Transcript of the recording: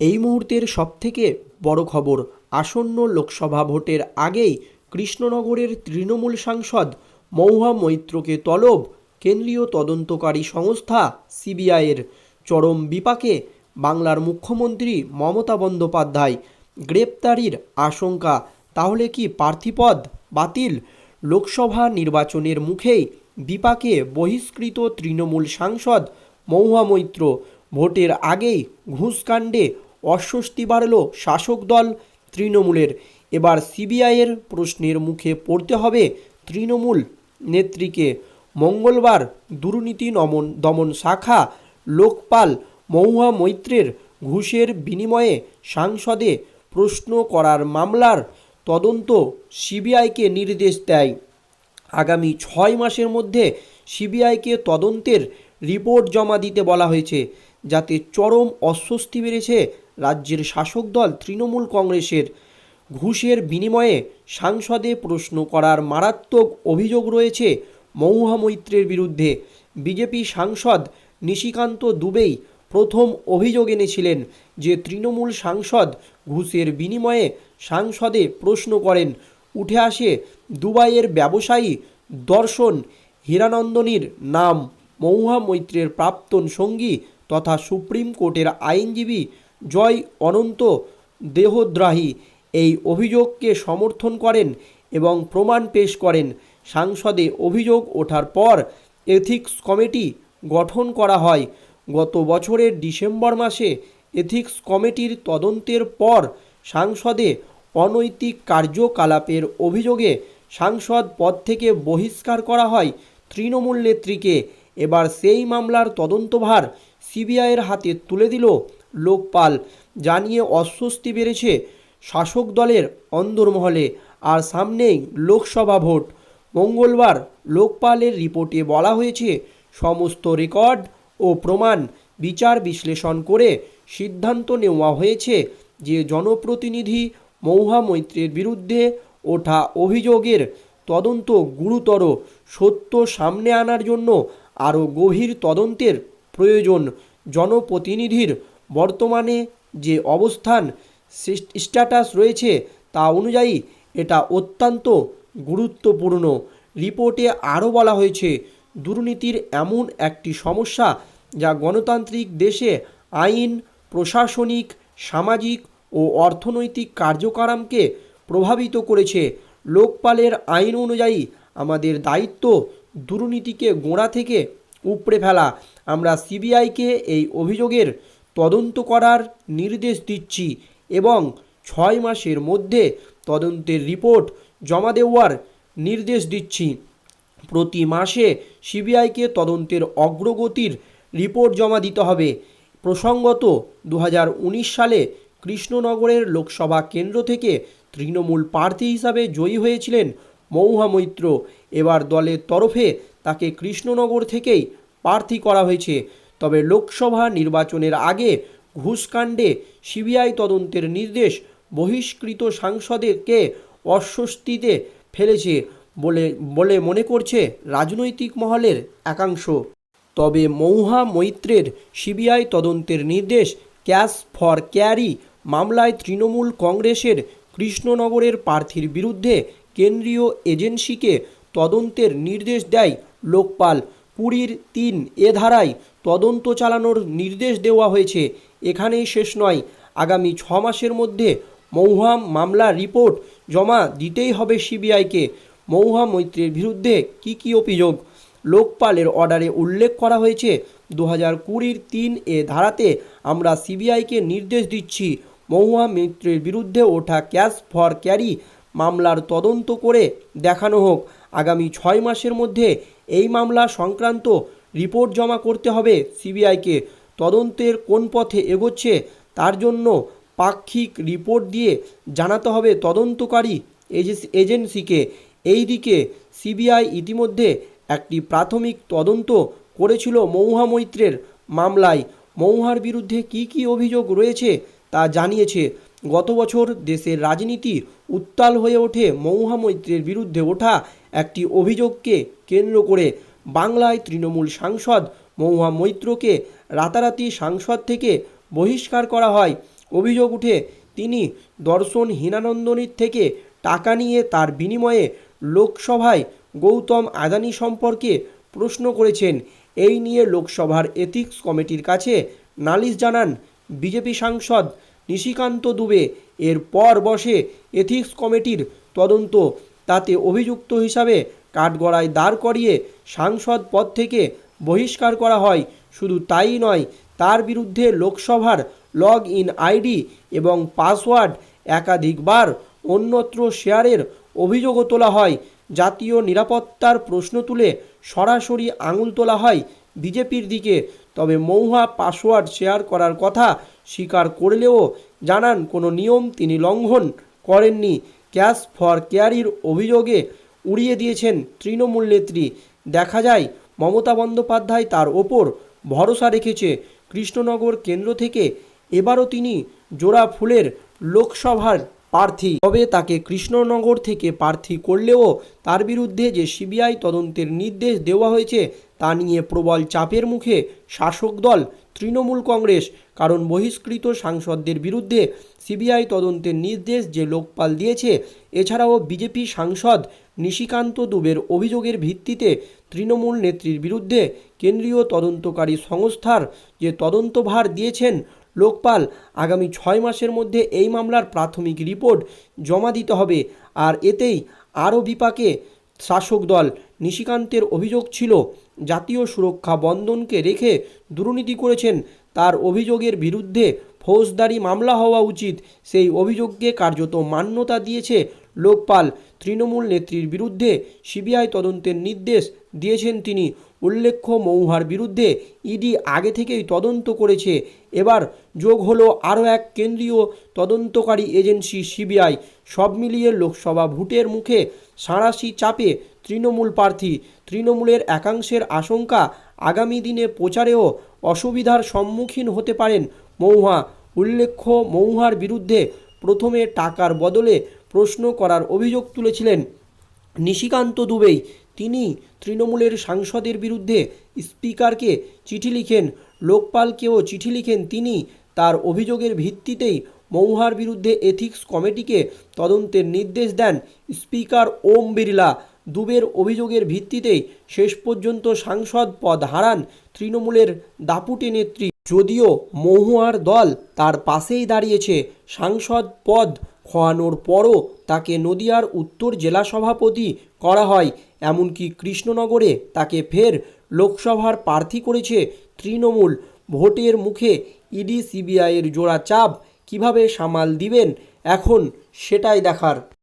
এই মুহূর্তের সবথেকে বড় খবর আসন্ন লোকসভা ভোটের আগেই কৃষ্ণনগরের তৃণমূল সাংসদ মৌহা মৈত্রকে তলব কেন্দ্রীয় তদন্তকারী সংস্থা সিবিআইয়ের। চরম বিপাকে বাংলার মুখ্যমন্ত্রী মমতা বন্দ্যোপাধ্যায় গ্রেপ্তারির আশঙ্কা। তাহলে কি প্রার্থীপদ বাতিল? লোকসভা নির্বাচনের মুখেই বিপাকে বহিষ্কৃত তৃণমূল সাংসদ মৌহা মৈত্র। ভোটের আগেই ঘুষকাণ্ডে অস্বস্তি বাড়ল শাসক দল তৃণমূলের। এবার সিবিআইয়ের প্রশ্নের মুখে পড়তে হবে তৃণমূল নেত্রীকে। মঙ্গলবার দুর্নীতি নমন দমন শাখা লোকপাল মহুয়া মৈত্রের ঘুষের বিনিময়ে সাংসদে প্রশ্ন করার মামলার তদন্ত সিবিআইকে নির্দেশ দেয়। আগামী ছয় মাসের মধ্যে সিবিআইকে তদন্তের রিপোর্ট জমা দিতে বলা হয়েছে। যাতে চরম অস্বস্তি বেড়েছে রাজ্যের শাসক দল তৃণমূল কংগ্রেসের। ঘুষের বিনিময়ে সাংসদে প্রশ্ন করার মারাত্মক অভিযোগ রয়েছে মহুয়া মৈত্রের বিরুদ্ধে। বিজেপি সাংসদ নিশিকান্ত দুবেই প্রথম অভিযোগ এনেছিলেন যে তৃণমূল সাংসদ ঘুষের বিনিময়ে সাংসদে প্রশ্ন করেন, উঠে আসে দুবাইয়ের ব্যবসায়ী দর্শন হীরানন্দনীর নাম। মহুয়া মৈত্রের প্রাক্তন সঙ্গী তথা সুপ্রিম কোর্টের আইনজীবী জয় অনন্ত দেহদ্রাহী এই অভিযোগকে সমর্থন করেন এবং প্রমাণ পেশ করেন। সাংসদে অভিযোগ ওঠার পর এথিক্স কমিটি গঠন করা হয়। গত বছরের ডিসেম্বর মাসে এথিক্স কমিটির তদন্তের পর সাংসদে অনৈতিক কার্যকলাপের অভিযোগে সাংসদ পদ থেকে বহিষ্কার করা হয় তৃণমূল নেত্রীকে। এবার সেই মামলার তদন্তভার সিবিআইয়ের হাতে তুলে দিল লোকপাল। জানিয়ে অস্বস্তি বেড়েছে শাসক দলের অন্দরমহলে। আর সামনেই লোকসভা ভোট। মঙ্গলবার লোকপালের রিপোর্টে বলা হয়েছে, সমস্ত রেকর্ড ও প্রমাণ বিচার বিশ্লেষণ করে সিদ্ধান্ত নেওয়া হয়েছে যে জনপ্রতিনিধি মৌহা মৈত্রের বিরুদ্ধে ওঠা অভিযোগের তদন্ত গুরুতর, সত্য সামনে আনার জন্য আরও গভীর তদন্তের প্রয়োজন। জনপ্রতিনিধির বর্তমানে যে অবস্থান স্ট্যাটাস রয়েছে তা অনুযায়ী এটা অত্যন্ত গুরুত্বপূর্ণ। রিপোর্টে আরও বলা হয়েছে, দুর্নীতির এমন একটি সমস্যা যা গণতান্ত্রিক দেশে আইন, প্রশাসনিক, সামাজিক ও অর্থনৈতিক কার্যক্রমকে প্রভাবিত করেছে। লোকপালের আইন অনুযায়ী আমাদের দায়িত্ব দুর্নীতিকে গোড়া থেকে উপড়ে ফেলা। আমরা সিবিআইকে এই অভিযোগের তদন্ত করার নির্দেশ দিচ্ছি এবং ছয় মাসের মধ্যে তদন্তের রিপোর্ট জমা দেওয়ার নির্দেশ দিচ্ছি। প্রতি মাসে সিবিআইকে তদন্তের অগ্রগতির রিপোর্ট জমা দিতে হবে। প্রসঙ্গত দু হাজার উনিশ সালে কৃষ্ণনগরের লোকসভা কেন্দ্র থেকে তৃণমূল প্রার্থী হিসাবে জয়ী হয়েছিলেন মৌহা মৈত্র। এবার দলের তরফে তাকে কৃষ্ণনগর থেকেই প্রার্থী করা হয়েছে। তবে লোকসভা নির্বাচনের আগে ঘুষকাণ্ডে সিবিআই তদন্তের নির্দেশ বহিষ্কৃত সাংসদেরকে অস্বস্তিতে ফেলেছে বলে বলে মনে করছে রাজনৈতিক মহলের একাংশ। তবে মৌহা মৈত্রের সিবিআই তদন্তের নির্দেশ ক্যাশ ফর ক্যারি মামলায় তৃণমূল কংগ্রেসের কৃষ্ণনগরের প্রার্থীর বিরুদ্ধে কেন্দ্রীয় এজেন্সিকে তদন্তের নির্দেশ দেয় লোকপাল। পুরীর তিন এ ধারায় তদন্ত চালানোর নির্দেশ দেওয়া হয়েছে। এখানেই শেষ নয়। আগামী ছ মাসের মধ্যে মৌহা মামলার রিপোর্ট জমা দিতেই হবে সিবিআইকে। মৌহা মৈত্রের বিরুদ্ধে কী কী অভিযোগ? লোকপালের অর্ডারে উল্লেখ করা হয়েছে দু হাজার কুড়ির তিন এ ধারাতে আমরা সিবিআইকে নির্দেশ দিচ্ছি। মহুয়া মিত্রের বিরুদ্ধে ওঠা ক্যাশ ফর ক্যারি মামলার তদন্ত করে দেখানো হোক। আগামী ছয় মাসের মধ্যে এই মামলা সংক্রান্ত রিপোর্ট জমা করতে হবে সিবিআইকে। তদন্তের কোন পথে এগোচ্ছে তার জন্য পাক্ষিক রিপোর্ট দিয়ে জানাতে হবে তদন্তকারী এজেন্সি- এজেন্সিকে। এইদিকে সিবিআই ইতিমধ্যে একটি প্রাথমিক তদন্ত করেছিল মৌহা মৈত্রের মামলায়। মৌহার বিরুদ্ধে কি কি অভিযোগ রয়েছে তা জানিয়েছে গত বছর দেশের রাজনীতি উত্তাল হয়ে ওঠে মৌহা মৈত্রের বিরুদ্ধে ওঠা একটি অভিযোগকে কেন্দ্র করে বাংলায় তৃণমূল সাংসদ মৌহা মৈত্রকে রাতারাতি সাংসদ থেকে বহিষ্কার করা হয়। অভিযোগ উঠে তিনি দর্শন হীনানন্দনীর থেকে টাকা নিয়ে তার বিনিময়ে লোকসভায় গৌতম আদানি সম্পর্কে প্রশ্ন করেছেন। এই নিয়ে লোকসভার এথিক্স কমিটির কাছে নালিশ জানান বিজেপি সাংসদ নিশিকান্ত দুবে এরপর বসে এথিক্স কমিটির তদন্ত। তাতে অভিযুক্ত হিসাবে কাঠগড়ায় দাঁড় করিয়ে সাংসদ পদ থেকে বহিষ্কার করা হয়। শুধু তাই নয়, তার বিরুদ্ধে লোকসভার লগ ইন আইডি এবং পাসওয়ার্ড একাধিকবার অন্যত্র শেয়ারের অভিযোগও তোলা হয়। জাতীয় নিরাপত্তার প্রশ্ন তুলে সরাসরি আঙুল তোলা হয় বিজেপির দিকে। তবে মৌহা পাসওয়ার্ড শেয়ার করার কথা স্বীকার করলেও জানান কোনো নিয়ম তিনি লঙ্ঘন করেননি। ক্যাশ ফর ক্যারির অভিযোগে উড়িয়ে দিয়েছেন তৃণমূল নেত্রী। দেখা যায়, মমতা বন্দ্যোপাধ্যায় তার ওপর ভরসা রেখেছে। কৃষ্ণনগর কেন্দ্র থেকে এবারও তিনি জোড়া ফুলের লোকসভার প্রার্থী তবে তাকে কৃষ্ণনগর থেকে প্রার্থী করলেও তার বিরুদ্ধে যে সিবিআই তদন্তের নির্দেশ দেওয়া হয়েছে, তা নিয়ে প্রবল চাপের মুখে শাসক দল, তৃণমূল কংগ্রেস, কারণ বহিষ্কৃত সাংসদদের বিরুদ্ধে সিবিআই তদন্তের নির্দেশ যে লোকপাল দিয়েছে, এছাড়াও বিজেপি সাংসদ নিশিকান্ত দুবের অভিযোগের ভিত্তিতে তৃণমূল নেত্রীর বিরুদ্ধে কেন্দ্রীয় তদন্তকারী সংস্থার যে তদন্তভার দিয়েছেন লোকপাল। আগামী ছয় মাসের মধ্যে এই মামলার প্রাথমিক রিপোর্ট জমা দিতে হবে। আর এতেই আরও বিপাকে শাসক দল। নিশিকান্তের অভিযোগ ছিল, জাতীয় সুরক্ষা বন্ধনকে রেখে দুর্নীতি করেছেন। তার অভিযোগের বিরুদ্ধে ফৌজদারি মামলা হওয়া উচিত। সেই অভিযোগকে কার্যত মান্যতা দিয়েছে লোকপাল। তৃণমূল নেত্রীর বিরুদ্ধে সিবিআই তদন্তের নির্দেশ দিয়েছেন তিনি। উল্লেখ্য মৌহার বিরুদ্ধে ইডি আগে থেকেই তদন্ত করেছে। এবার যোগ হলো আরও এক কেন্দ্রীয় তদন্তকারী এজেন্সি সিবিআই। সব মিলিয়ে লোকসভা ভোটের মুখে সাঁড়াশি চাপে তৃণমূল প্রার্থী। তৃণমূলের একাংশের আশঙ্কা আগামী দিনে প্রচারেও অসুবিধার সম্মুখীন হতে পারেন মৌহা। উল্লেখ্য মৌহার বিরুদ্ধে প্রথমে টাকার বদলে প্রশ্ন করার অভিযোগ তুলেছিলেন নিশিকান্ত দুবেই। তিনি তৃণমূলের সাংসদের বিরুদ্ধে স্পিকারকে চিঠি লিখেন, লোকপালকেও চিঠি লিখেন তিনি। তার অভিযোগের ভিত্তিতেই মৌহার বিরুদ্ধে এথিক্স কমিটিকে তদন্তের নির্দেশ দেন স্পিকার ওম বিড়লা। দুবের অভিযোগের ভিত্তিতেই শেষ পর্যন্ত সাংসদ পদ হারান তৃণমূলের দাপুটে নেত্রী। যদিও মহুয়ার দল তার পাশেই দাঁড়িয়েছে, সাংসদ পদ খোয়ানোর পরও তাকে নদিয়ার উত্তর জেলা সভাপতি করা হয়। এমনকি কৃষ্ণনগরে তাকে ফের লোকসভার প্রার্থী করেছে তৃণমূল। ভোটের মুখে ইডি, সিবিআইয়ের জোড়া চাপ, কীভাবে সামাল দিবেন? এখন সেটাই দেখার।